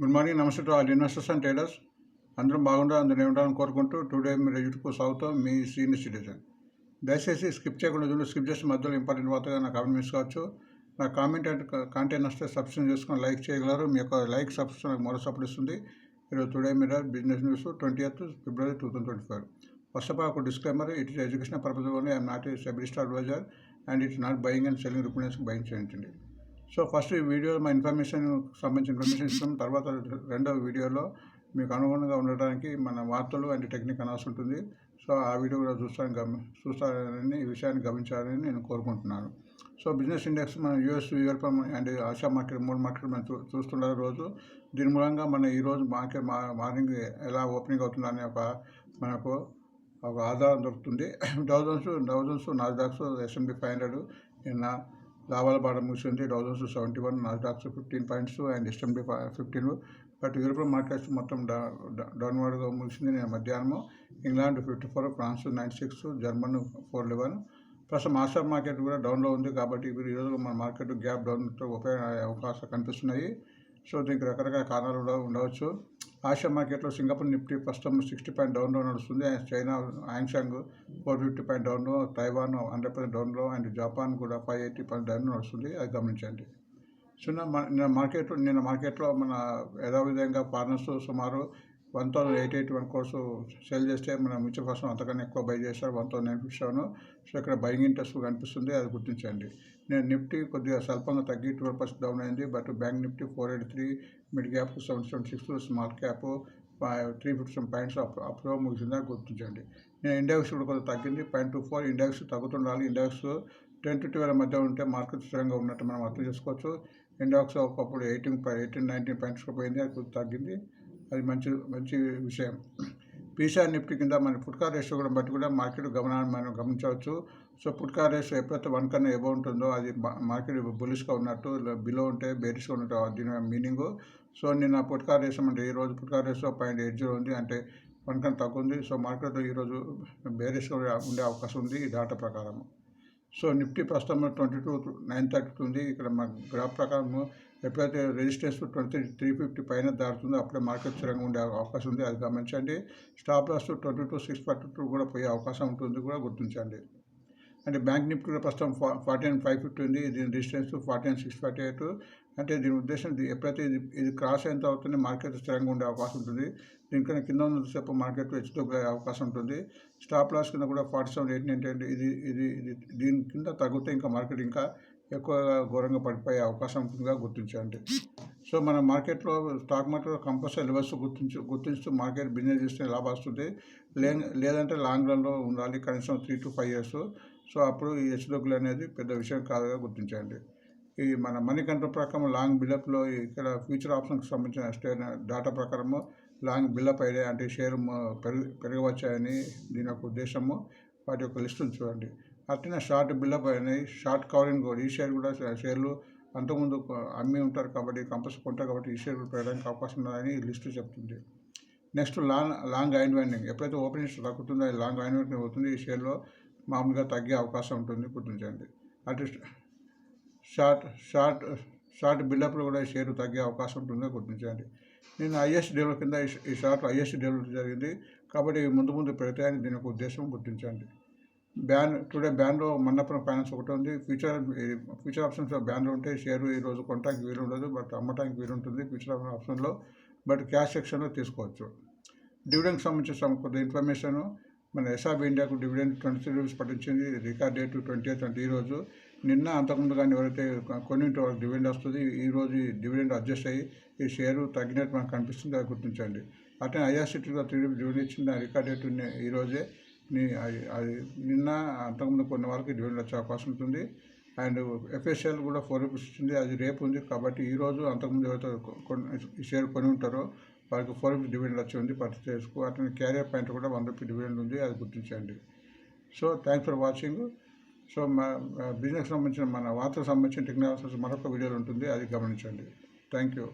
Good morning నమస్తే to all investors and traders. అందరం బాగుండాలి అందరూ ఉండాలని కోరుకుంటూ టుడే మీ రెజ్యూట్కు సాగుతాం మీ సీనియర్ సిటిజన్. దయచేసి స్కిప్ చేయకుండా చూడండి. స్కిప్ చేసిన మధ్యలో ఇంపార్టెంట్ వార్తగా నా కామెంట్ మిస్ కావచ్చు. నా కామెంట్ అండ్ కాంటెంట్ వస్తే సబ్స్క్రైబ్ చేసుకొని లైక్ చేయగలరు. మీ యొక్క లైక్ సబ్స్క్రైబ్ నాకు మరో సపోర్ట్ ఇస్తుంది. ఈరోజు టుడే మీద business news twenty eighth February two thousand twenty five. First of all ఒక disclaimer it is education purpose only I'm not stabilist advisor and it's not buying and selling represents buying చేయించండి. So first ఈ video మా information సంబంధించిన information ఇస్తాం. తర్వాత రెండవ వీడియోలో మీకు అనుగుణంగా ఉండడానికి మన వార్తలు అండ్ టెక్నిక్ అనాల్సి ఉంటుంది. సో ఆ వీడియో కూడా చూస్తాను గమ చూస్తారని ఈ విషయాన్ని గమనించాలని నేను కోరుకుంటున్నాను. సో బిజినెస్ ఇండెక్స్ మన US Europe and Asia market మూడు మార్కెట్ మనం చూ చూస్తుండే రోజు దీని మూలంగా మన ఈరోజు మార్కెట్ మా మార్నింగ్ ఎలా ఓపెనింగ్ అవుతుందనే ఒక మనకు ఒక ఆధారం దొరుకుతుంది. థౌజండ్స్ థౌజండ్స్ నాలుగు ఎస్ఎన్బి ఫైవ్ హండ్రెడ్ నిన్న లాభాల బాట ముగిసింది thousands seventy one Nasdaqs fifteen points and SMD fifteen but European markets మొత్తం డౌన్వర్డ్గా ముగిసింది. నేను మధ్యాహ్నం England fifty four France nine six German four eleven. Plus master market కూడా డౌన్లో ఉంది కాబట్టి ఇప్పుడు ఈరోజు మన మార్కెట్ గ్యాప్ డౌన్తో ఉపయోగ అవకాశాలు కనిపిస్తున్నాయి. సో దీనికి రకరకాల కారణాలు కూడా ఉండవచ్చు. ఆసియా మార్కెట్లో సింగపూర్ నిఫ్టీ ప్రస్తుతం సిక్స్టీ పాయింట్ డౌన్లో నడుస్తుంది. అండ్ చైనా యాంగ్షాంగ్ ఫోర్ ఫిఫ్టీ పాయింట్ డౌన్లో తైవాన్ హండ్రెడ్ పర్సెంట్ డౌన్లో అండ్ జపాన్ కూడా ఫైవ్ ఎయిటీ పాయింట్ డౌన్ నడుస్తుంది. అది గమనించండి. సో నిన్న మార్కెట్ నిన్న మార్కెట్లో మన యథావిధంగా ఫారినర్స్ సుమారు one thousand eight eight one crores sell చేస్తే మన మ్యూచువల్ ఫండ్స్ అంతకన్నా ఎక్కువ బై చేస్తారు one thousand nine fifty seven. So ఇక్కడ బయింగ్ ఇంట్రెస్ట్ కనిపిస్తుంది అది గుర్తించండి. నేను నిఫ్టీ కొద్దిగా స్వల్పంగా తగ్గి ట్వెల్వ్ పర్సెంట్ డౌన్ అయింది but bank Nifty four eight three mid cap seven seven six small cap three fifty seven points up అప్లో ముగిసిందని గుర్తించండి. నేను ఇండెక్స్ కూడా కొంచెం తగ్గింది పాయింట్ టూ ఫోర్ ఇండెక్స్ తగ్గుతుండాలి. ఇండెక్స్ టెన్ టు ట్వెల్వ్ మధ్య ఉంటే మార్కెట్ స్థిరంగా ఉన్నట్టు మనం అర్థం చేసుకోవచ్చు. ఇండెక్స్ ఒకప్పుడు ఎయిటీన్ ఎయిటీన్ నైన్టీన్ పాయింట్స్ పోయింది అది తగ్గింది. అది మంచి మంచి విషయం. పీసీఆర్ నిఫ్టీ కింద మన పుట్కార్ రేషియో కూడా బట్టి కూడా మార్కెట్ గమనాన్ని మనం గమనించవచ్చు. సో పుట్కార్ రేషియో ఎప్పుడైతే వన్ కన్నా ఏవో ఉంటుందో అది మార్కెట్ బులిష్గా ఉన్నట్టు బిలో ఉంటే బేరిష్గా ఉన్నట్టు దీని మీనింగ్. సో నిన్న పుట్కార్ రేషియో అంటే ఈ రోజు put call ratio point eight zero ఉంది. అంటే వన్ కన్నా తగ్గుంది సో మార్కెట్లో ఈరోజు బేరిష్గా ఉండే అవకాశం ఉంది ఈ డాటా ప్రకారం సో నిఫ్టీ ప్రస్తుతం ట్వంటీ టూ నైన్ థర్టీ ఉంది. ఇక్కడ మా గ్రాఫ్ ప్రకారం ఎప్పుడైతే రెజిస్టెన్స్ ట్వంటీ త్రీ ఫిఫ్టీ పైన దాటుతుందో అప్పుడే మార్కెట్ స్థిరంగా ఉండే అవకాశం ఉంది. అది గమనించండి. Stop loss twenty two six forty two కూడా పోయే అవకాశం ఉంటుంది కూడా గుర్తించండి. అంటే బ్యాంక్ నిఫ్టీ కూడా ప్రస్తుతం ఫార్టీ అండ్ ఫైవ్ ఫిఫ్టీ ఉంది. దీని resistance forty and six forty eight. అంటే దీని ఉద్దేశం ఎప్పుడైతే ఇది ఇది క్రాస్ అయిన తర్వాతనే మార్కెట్ స్థిరంగా ఉండే అవకాశం ఉంటుంది. దీనికన్నా కింద ఉన్నంతసేపు మార్కెట్ హెచ్చుతగ్గే అవకాశం ఉంటుంది. స్టాప్ లాస్ కింద కూడా ఫార్టీ సెవెన్ ఎయిట్ ఏంటంటే ఇది ఇది ఇది దీని కింద తగ్గితే ఇంకా మార్కెట్ ఇంకా ఎక్కువగా ఘోరంగా పడిపోయే అవకాశం ఉంటుందిగా గుర్తించండి సో మన మార్కెట్లో స్టాక్ మార్కెట్లో కంపల్సరీ లెవెల్స్ గుర్తించు గుర్తించుతూ మార్కెట్ బిజినెస్ చేస్తే లాభం వస్తుంది. లే లేదంటే లాంగ్ రన్లో ఉండాలి కనీసం three to five years. So అప్పుడు ఈ హెచ్డబ్ల్యూ అనేది పెద్ద విషయం కాదుగా గుర్తించండి ఈ మన మనీ కంట్రోల్ ప్రకారం లాంగ్ బిల్డప్లో ఇక్కడ ఫ్యూచర్ ఆప్షన్కి సంబంధించిన స్టే డేటా ప్రకారము లాంగ్ బిల్డప్ అయితే అంటే షేర్ పెరుగు పెరగవచ్చాయని దీని యొక్క ఉద్దేశము. వాటి యొక్క లిస్టును చూడండి. అట్లనే షార్ట్ బిల్డప్ అయినాయి. షార్ట్ కవరింగ్ కూడా ఈ షేర్ కూడా షేర్లు అంతకుముందు అమ్మి ఉంటారు కాబట్టి కంపల్సరీ కొంటారు కాబట్టి ఈ షేర్ పెరగడానికి అవకాశం ఉన్నదని లిస్టు చెప్తుంది. Next long long unwinding. ఎప్పుడైతే ఓపెనింగ్ తగ్గుతుందో అది లాంగ్ ఐన్ వైండింగ్ అవుతుంది. ఈ షేర్లో మామూలుగా తగ్గే అవకాశం ఉంటుంది. గుర్తించండి అటు షార్ట్ షార్ట్ షార్ట్ బిల్డప్లో కూడా షేర్ తగ్గే అవకాశం ఉంటుందో గుర్తించండి నేను ఐఎస్ డెవలప్ కింద ఈ షార్ట్ ఐఎస్ డెవలప్ జరిగింది. కాబట్టి ముందు ముందు పెడతాయని దీని యొక్క ఉద్దేశం గుర్తించండి బ్యాన్ టుడే బ్యాన్లో మన్నపురం ఫైనాన్స్ ఒకటి ఉంది. ఫ్యూచర్ ఫ్యూచర్ ఆప్షన్స్ బ్యాన్లో ఉంటే షేర్ ఈరోజు కొనడానికి వీలు ఉండదు బట్ అమ్మటానికి వీలు ఉంటుంది ఫ్యూచర్ ఆప్షన్లో. బట్ క్యాష్ సెక్షన్లో తీసుకోవచ్చు. డివిడెండ్కి సంబంధించిన కొద్ది ఇన్ఫర్మేషన్. మన ఎస్ఆర్బి ఇండియాకు డివిడెండ్ ట్వంటీ త్రీ రూపీస్ పట్టించింది. రికార్డ్ డేట్ ట్వంటీ ఎయిత్ అంటే ఈరోజు నిన్న అంతకుముందు కానీ ఎవరైతే కొన్నింటి వాళ్ళకి డివిడెండ్ వస్తుంది ఈరోజు డివిడెండ్ అడ్జస్ట్ అయ్యి ఈ షేరు తగ్గినట్టు మనకు కనిపిస్తుంది అది గుర్తించండి. అట్లనే ఐఆర్సిటీలో త్రీ డివిడెండ్ ఇచ్చిన రికార్డ్ డేట్ ఈరోజే అది నిన్న అంతకుముందు కొన్ని వాళ్ళకి డివిడెండ్ వచ్చే అవకాశం ఉంటుంది. అండ్ ఎఫ్ఎస్ఎల్ కూడా ఫోర్ రూపీస్ ఇచ్చింది అది రేపు ఉంది. కాబట్టి ఈరోజు అంతకుముందు ఎవరైతే ఈ షేర్ కొని ఉంటారో వాళ్ళకి ఫోర్ రూపీస్ డివిడెండ్ వచ్చి ఉంది పర్చేస్ చేసుకో. అట్లనే క్యారియర్ పాయింట్ కూడా వన్ రూపీ డివిడెండ్ ఉంది అది గుర్తించండి. So thanks for watching. So మా బిజినెస్ సంబంధించిన మన వార్తకు సంబంధించిన టెక్నాలజీ మరొక వీడియోలు ఉంటుంది అది గమనించండి. Thank you